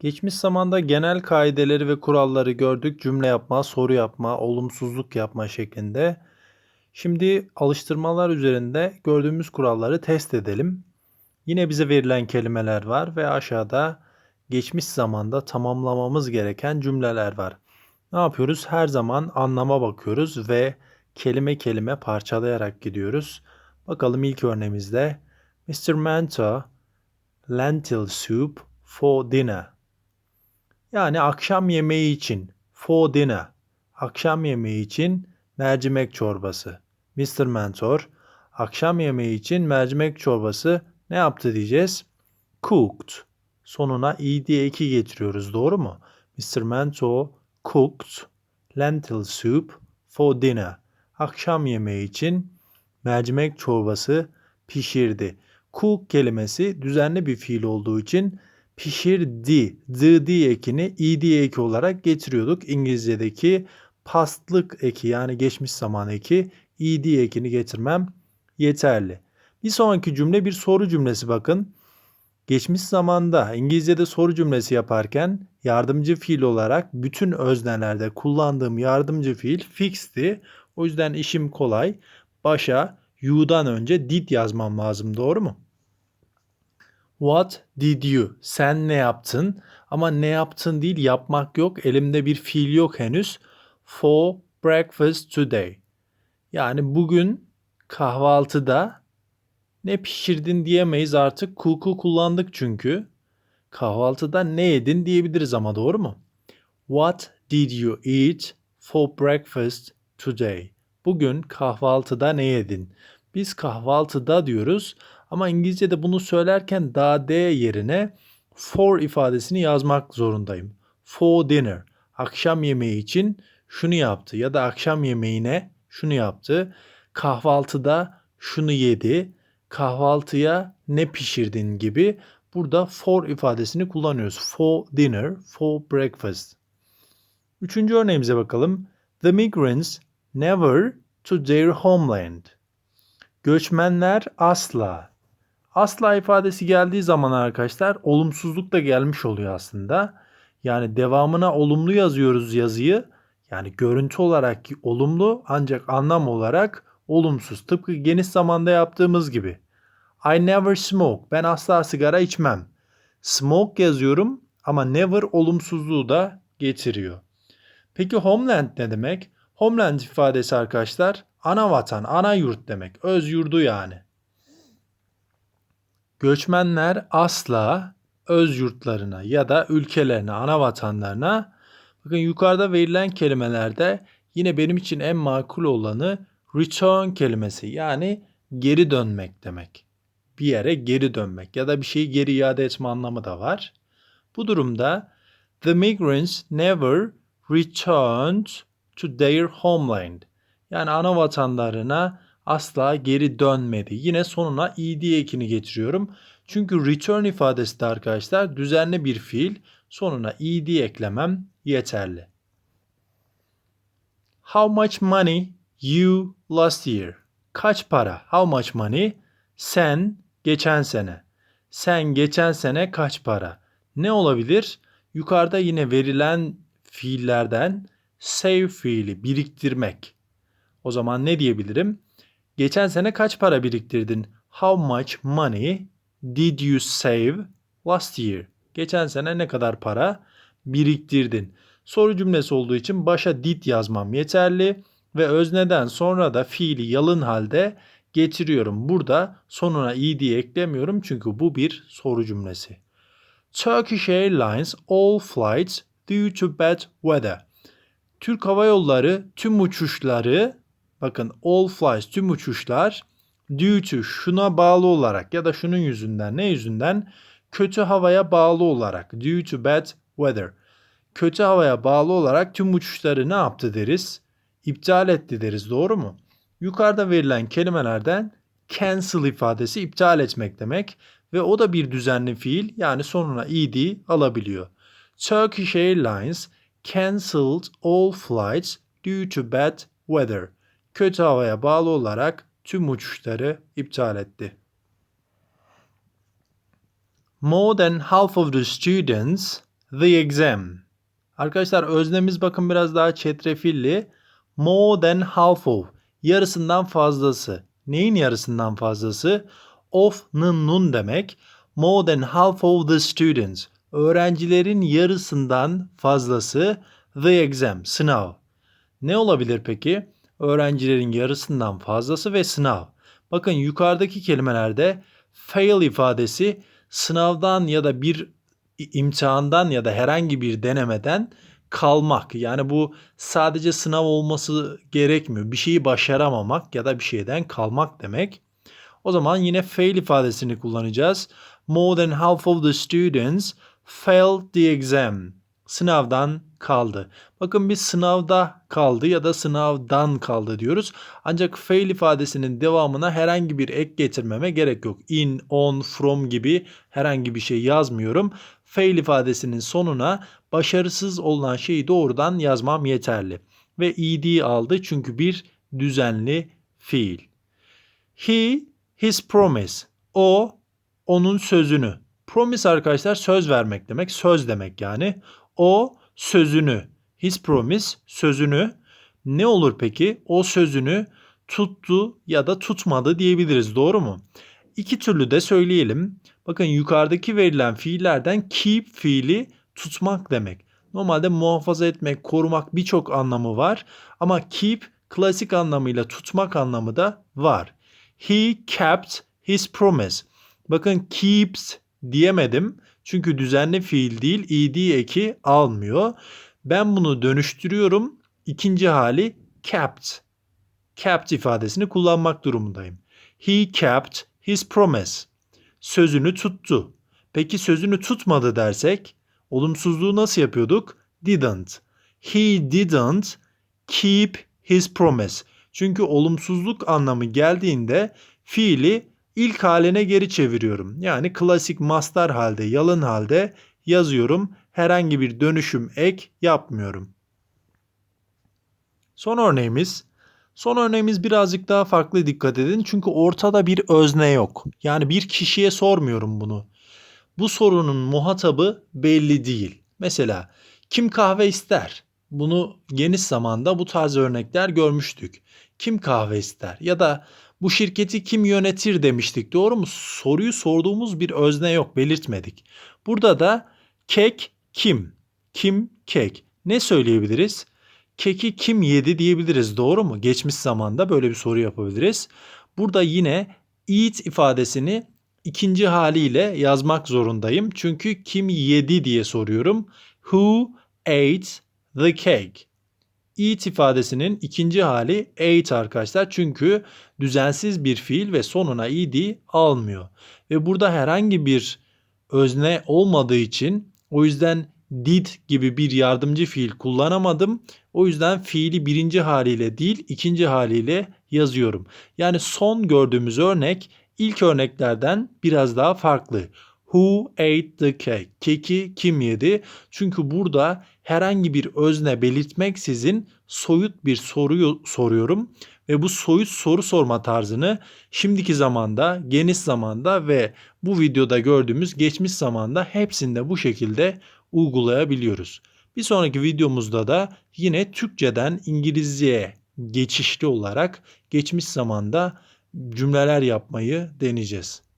Geçmiş zamanda genel kaideleri ve kuralları gördük. Cümle yapma, soru yapma, olumsuzluk yapma şeklinde. Şimdi alıştırmalar üzerinde gördüğümüz kuralları test edelim. Yine bize verilen kelimeler var ve aşağıda geçmiş zamanda tamamlamamız gereken cümleler var. Ne yapıyoruz? Her zaman anlama bakıyoruz ve kelime kelime parçalayarak gidiyoruz. Bakalım ilk örneğimizde Mr. Manta lentil soup for dinner. Yani akşam yemeği için for dinner. Akşam yemeği için mercimek çorbası. Mr. Mentor akşam yemeği için mercimek çorbası ne yaptı diyeceğiz? Cooked. Sonuna ed eki getiriyoruz doğru mu? Mr. Mentor cooked lentil soup for dinner. Akşam yemeği için mercimek çorbası pişirdi. Cook kelimesi düzenli bir fiil olduğu için pişirdi. The ekini ed eki olarak getiriyorduk. İngilizce'deki pastlık eki yani geçmiş zaman eki ed ekini getirmem yeterli. Bir sonraki cümle bir soru cümlesi bakın. Geçmiş zamanda İngilizce'de soru cümlesi yaparken yardımcı fiil olarak bütün öznelerde kullandığım yardımcı fiil fix'ti. O yüzden işim kolay. Başa you'dan önce did yazmam lazım doğru mu? What did you? Sen ne yaptın? Ama ne yaptın değil yapmak yok. Elimde bir fiil yok henüz. For breakfast today. Yani bugün kahvaltıda ne pişirdin diyemeyiz artık. Cook'u kullandık çünkü. Kahvaltıda ne yedin diyebiliriz ama doğru mu? What did you eat for breakfast today? Bugün kahvaltıda ne yedin? Biz kahvaltıda diyoruz ama İngilizce'de bunu söylerken da d yerine for ifadesini yazmak zorundayım. For dinner. Akşam yemeği için şunu yaptı ya da akşam yemeğine şunu yaptı. Kahvaltıda şunu yedi. Kahvaltıya ne pişirdin gibi burada for ifadesini kullanıyoruz. For dinner, for breakfast. Üçüncü örneğimize bakalım. The migrants never to their homeland. Göçmenler asla. Asla ifadesi geldiği zaman arkadaşlar olumsuzluk da gelmiş oluyor aslında. Yani devamına olumlu yazıyoruz yazıyı. Yani görüntü olarak olumlu ancak anlam olarak olumsuz. Tıpkı geniş zamanda yaptığımız gibi. I never smoke. Ben asla sigara içmem. Smoke yazıyorum ama never olumsuzluğu da getiriyor. Peki homeland ne demek? Homeland ifadesi arkadaşlar ana vatan, ana yurt demek. Öz yurdu yani. Göçmenler asla öz yurtlarına ya da ülkelerine, ana vatanlarına bakın yukarıda verilen kelimelerde yine benim için en makul olanı return kelimesi yani geri dönmek demek. Bir yere geri dönmek ya da bir şeyi geri iade etme anlamı da var. Bu durumda the migrants never returned to their homeland. Yani ana vatanlarına asla geri dönmedi. Yine sonuna ed ekini getiriyorum. Çünkü return ifadesi de arkadaşlar düzenli bir fiil. Sonuna ed eklemem yeterli. How much money you last year? Kaç para? How much money? Sen geçen sene. Sen geçen sene kaç para? Ne olabilir? Yukarıda yine verilen fiillerden save fiili biriktirmek. O zaman ne diyebilirim? Geçen sene kaç para biriktirdin? How much money did you save last year? Geçen sene ne kadar para biriktirdin? Soru cümlesi olduğu için başa did yazmam yeterli ve özneden sonra da fiili yalın halde getiriyorum. Burada sonuna ed eklemiyorum çünkü bu bir soru cümlesi. Turkish Airlines all flights due to bad weather. Türk Hava Yolları tüm uçuşları bakın all flights tüm uçuşlar due to şuna bağlı olarak ya da şunun yüzünden ne yüzünden kötü havaya bağlı olarak due to bad weather kötü havaya bağlı olarak tüm uçuşları ne yaptı deriz? İptal etti deriz doğru mu? Yukarıda verilen kelimelerden cancel ifadesi iptal etmek demek ve o da bir düzenli fiil yani sonuna ed alabiliyor. Turkish Airlines cancelled all flights due to bad weather. Kötü havaya bağlı olarak tüm uçuşları iptal etti. More than half of the students the exam. Arkadaşlar öznemiz bakın biraz daha çetrefilli. More than half of. Yarısından fazlası. Neyin yarısından fazlası? Of nın nun demek. More than half of the students. Öğrencilerin yarısından fazlası the exam, sınav. Ne olabilir peki? Öğrencilerin yarısından fazlası ve sınav. Bakın yukarıdaki kelimelerde fail ifadesi sınavdan ya da bir imtihandan ya da herhangi bir denemeden kalmak. Yani bu sadece sınav olması gerekmiyor. Bir şeyi başaramamak ya da bir şeyden kalmak demek. O zaman yine fail ifadesini kullanacağız. More than half of the students failed the exam. Sınavdan kaldı. Bakın biz sınavda kaldı ya da sınavdan kaldı diyoruz. Ancak fail ifadesinin devamına herhangi bir ek getirmeme gerek yok. In, on, from gibi herhangi bir şey yazmıyorum. Fail ifadesinin sonuna başarısız olan şeyi doğrudan yazmam yeterli. Ve ed aldı çünkü bir düzenli fiil. He, his promise. O, onun sözünü. Promise arkadaşlar söz vermek demek, söz demek yani. O sözünü, his promise sözünü ne olur peki? O sözünü tuttu ya da tutmadı diyebiliriz. Doğru mu? İki türlü de söyleyelim. Bakın yukarıdaki verilen fiillerden keep fiili tutmak demek. Normalde muhafaza etmek, korumak birçok anlamı var ama keep klasik anlamıyla tutmak anlamı da var. He kept his promise. Bakın keeps diyemedim. Çünkü düzenli fiil değil ed eki almıyor. Ben bunu dönüştürüyorum. İkinci hali kept. Kept ifadesini kullanmak durumundayım. He kept his promise. Sözünü tuttu. Peki sözünü tutmadı dersek olumsuzluğu nasıl yapıyorduk? Didn't. He didn't keep his promise. Çünkü olumsuzluk anlamı geldiğinde fiili ilk haline geri çeviriyorum. Yani klasik mastar halde, yalın halde yazıyorum. Herhangi bir dönüşüm ek yapmıyorum. Son örneğimiz. Son örneğimiz birazcık daha farklı dikkat edin. Çünkü ortada bir özne yok. Yani bir kişiye sormuyorum bunu. Bu sorunun muhatabı belli değil. Mesela kim kahve ister? Bunu geniş zamanda bu tarz örnekler görmüştük. Kim kahve ister? Ya da bu şirketi kim yönetir demiştik. Doğru mu? Soruyu sorduğumuz bir özne yok, belirtmedik. Burada da kek kim? Kim kek? Ne söyleyebiliriz? Keki kim yedi diyebiliriz. Doğru mu? Geçmiş zamanda böyle bir soru yapabiliriz. Burada yine eat ifadesini ikinci haliyle yazmak zorundayım. Çünkü kim yedi diye soruyorum. Who ate the cake? Eat ifadesinin ikinci hali ate arkadaşlar. Çünkü düzensiz bir fiil ve sonuna ed almıyor. Ve burada herhangi bir özne olmadığı için o yüzden did gibi bir yardımcı fiil kullanamadım. O yüzden fiili birinci haliyle değil ikinci haliyle yazıyorum. Yani son gördüğümüz örnek ilk örneklerden biraz daha farklı. Who ate the cake? Keki kim yedi? Çünkü burada herhangi bir özne belirtmeksizin soyut bir soruyu soruyorum ve bu soyut soru sorma tarzını şimdiki zamanda, geniş zamanda ve bu videoda gördüğümüz geçmiş zamanda hepsinde bu şekilde uygulayabiliyoruz. Bir sonraki videomuzda da yine Türkçeden İngilizceye geçişli olarak geçmiş zamanda cümleler yapmayı deneyeceğiz.